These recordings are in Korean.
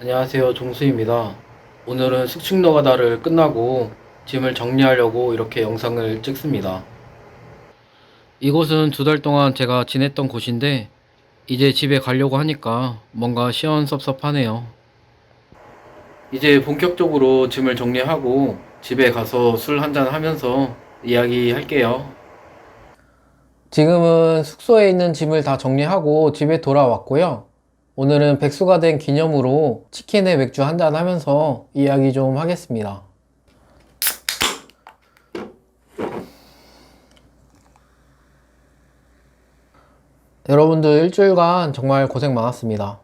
안녕하세요. 종수입니다. 오늘은 숙식 노가다를 끝나고 짐을 정리하려고 이렇게 영상을 찍습니다. 이곳은 두 달 동안 제가 지냈던 곳인데 이제 집에 가려고 하니까 뭔가 시원섭섭하네요. 이제 본격적으로 짐을 정리하고 집에 가서 술 한잔 하면서 이야기 할게요. 지금은 숙소에 있는 짐을 다 정리하고 집에 돌아왔고요. 오늘은 백수가 된 기념으로 치킨에 맥주 한잔 하면서 이야기 좀 하겠습니다. 여러분들 일주일간 정말 고생 많았습니다.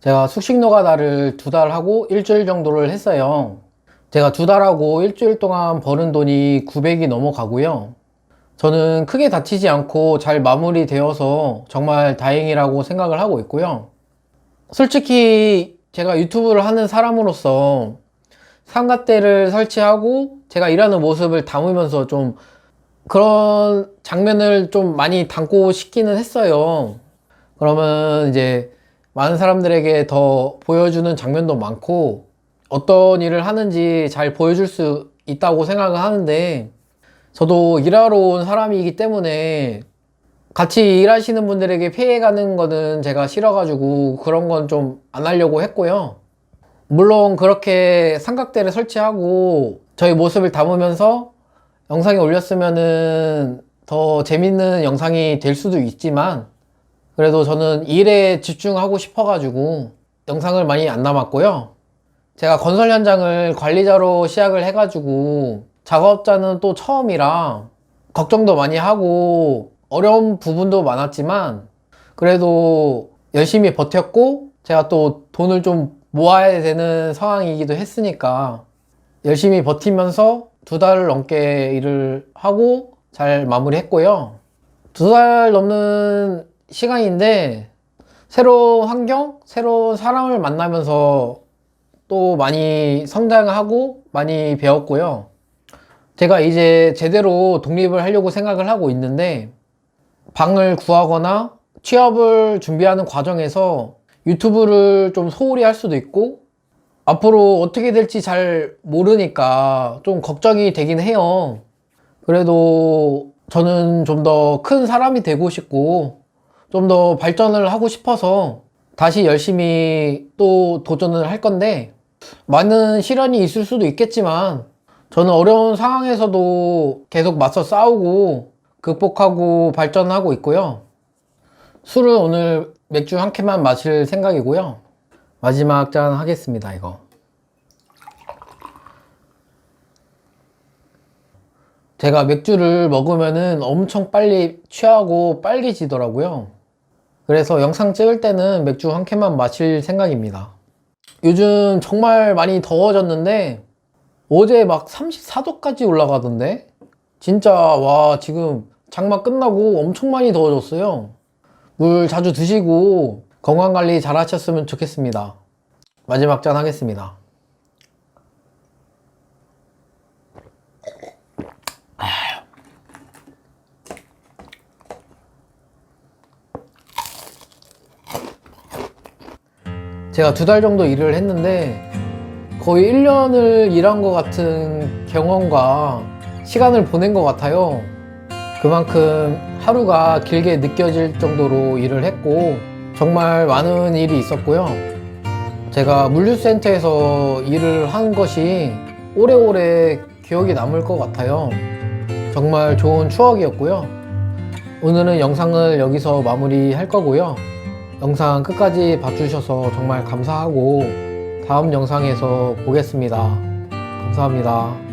제가 숙식 노가다를 두 달 하고 일주일 정도를 했어요. 제가 두 달하고 일주일 동안 버는 돈이 900이 넘어가고요. 저는 크게 다치지 않고 잘 마무리되어서 정말 다행이라고 생각을 하고 있고요. 솔직히 제가 유튜브를 하는 사람으로서 삼각대를 설치하고 제가 일하는 모습을 담으면서 좀 그런 장면을 좀 많이 담고 싶기는 했어요. 그러면 이제 많은 사람들에게 더 보여주는 장면도 많고 어떤 일을 하는지 잘 보여줄 수 있다고 생각을 하는데 저도 일하러 온 사람이기 때문에 같이 일하시는 분들에게 피해가는 거는 제가 싫어가지고 그런 건 좀 안 하려고 했고요. 물론 그렇게 삼각대를 설치하고 저희 모습을 담으면서 영상에 올렸으면은 더 재밌는 영상이 될 수도 있지만 그래도 저는 일에 집중하고 싶어가지고 영상을 많이 안 남았고요. 제가 건설 현장을 관리자로 시작을 해가지고 작업자는 또 처음이라 걱정도 많이 하고 어려운 부분도 많았지만 그래도 열심히 버텼고 제가 또 돈을 좀 모아야 되는 상황이기도 했으니까 열심히 버티면서 두 달 넘게 일을 하고 잘 마무리했고요. 두 달 넘는 시간인데 새로운 환경, 새로운 사람을 만나면서 또 많이 성장하고 많이 배웠고요. 제가 이제 제대로 독립을 하려고 생각을 하고 있는데 방을 구하거나 취업을 준비하는 과정에서 유튜브를 좀 소홀히 할 수도 있고 앞으로 어떻게 될지 잘 모르니까 좀 걱정이 되긴 해요. 그래도 저는 좀 더 큰 사람이 되고 싶고 좀 더 발전을 하고 싶어서 다시 열심히 또 도전을 할 건데 많은 시련이 있을 수도 있겠지만 저는 어려운 상황에서도 계속 맞서 싸우고 극복하고 발전하고 있고요. 술은 오늘 맥주 한 캔만 마실 생각이고요. 마지막 잔 하겠습니다, 이거. 제가 맥주를 먹으면은 엄청 빨리 취하고 빨개지더라고요. 그래서 영상 찍을 때는 맥주 한 캔만 마실 생각입니다. 요즘 정말 많이 더워졌는데 어제 막 34도까지 올라가던데? 진짜 와 지금 장마 끝나고 엄청 많이 더워졌어요. 물 자주 드시고 건강관리 잘 하셨으면 좋겠습니다. 마지막 잔 하겠습니다 제가 두 달 정도 일을 했는데 거의 1년을 일한 것 같은 경험과 시간을 보낸 것 같아요. 그만큼 하루가 길게 느껴질 정도로 일을 했고 정말 많은 일이 있었고요. 제가 물류센터에서 일을 한 것이 오래오래 기억이 남을 것 같아요. 정말 좋은 추억이었고요. 오늘은 영상을 여기서 마무리할 거고요. 영상 끝까지 봐주셔서 정말 감사하고 다음 영상에서 보겠습니다. 감사합니다.